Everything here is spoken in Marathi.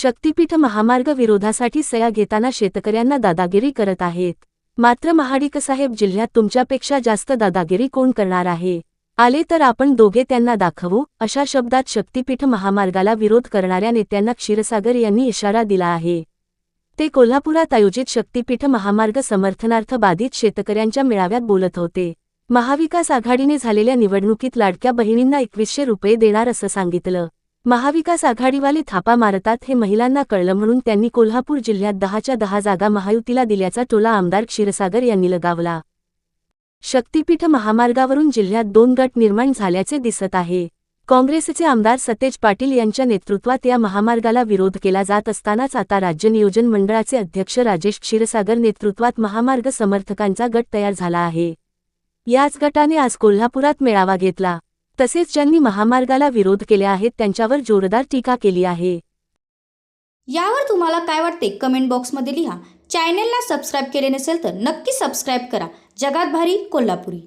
शक्तीपीठ महामार्ग विरोधासाठी सया घेताना शेतकऱ्यांना दादागिरी करत आहेत. मात्र महाडिकसाहेब जिल्ह्यात तुमच्यापेक्षा जास्त दादागिरी कोण करणार आहे? आले तर आपण दोघे त्यांना दाखवू अशा शब्दात शक्तीपीठ महामार्गाला विरोध करणाऱ्या नेत्यांना क्षीरसागर यांनी इशारा दिला आहे. ते कोल्हापुरात आयोजित शक्तीपीठ महामार्ग समर्थनार्थ बाधित शेतकऱ्यांच्या मेळाव्यात बोलत होते. महाविकास आघाडीने झालेल्या निवडणुकीत लाडक्या बहिणींना एकवीसशे रुपये देणार असं सांगितलं. महाविकास आघाडीवाले थापा मारतात हे महिलांना कळलं म्हणून त्यांनी कोल्हापूर जिल्ह्यात दहाच्या दहा जागा महायुतीला दिल्याचा टोला आमदार क्षीरसागर यांनी लगावला. शक्तीपीठ महामार्गावरून जिल्ह्यात दोन गट निर्माण झाल्याचे दिसत आहे. काँग्रेसचे आमदार सतेज पाटील यांच्या नेतृत्वात या महामार्गाला विरोध केला जात असतानाच आता राज्य नियोजन मंडळाचे अध्यक्ष राजेश क्षीरसागर नेतृत्वात महामार्ग समर्थकांचा गट तयार झाला आहे. याच गटाने आज कोल्हापुरात मेळावा घेतला. तसेच ज्यांनी महामार्गाला विरोध केले आहेत त्यांच्यावर जोरदार टीका केली आहे. यावर तुम्हाला काय वाटते कमेंट बॉक्समध्ये लिहा. चॅनेलला सबस्क्राईब केले नसेल तर नक्की सबस्क्राईब करा. जगात भारी कोल्हापुरी.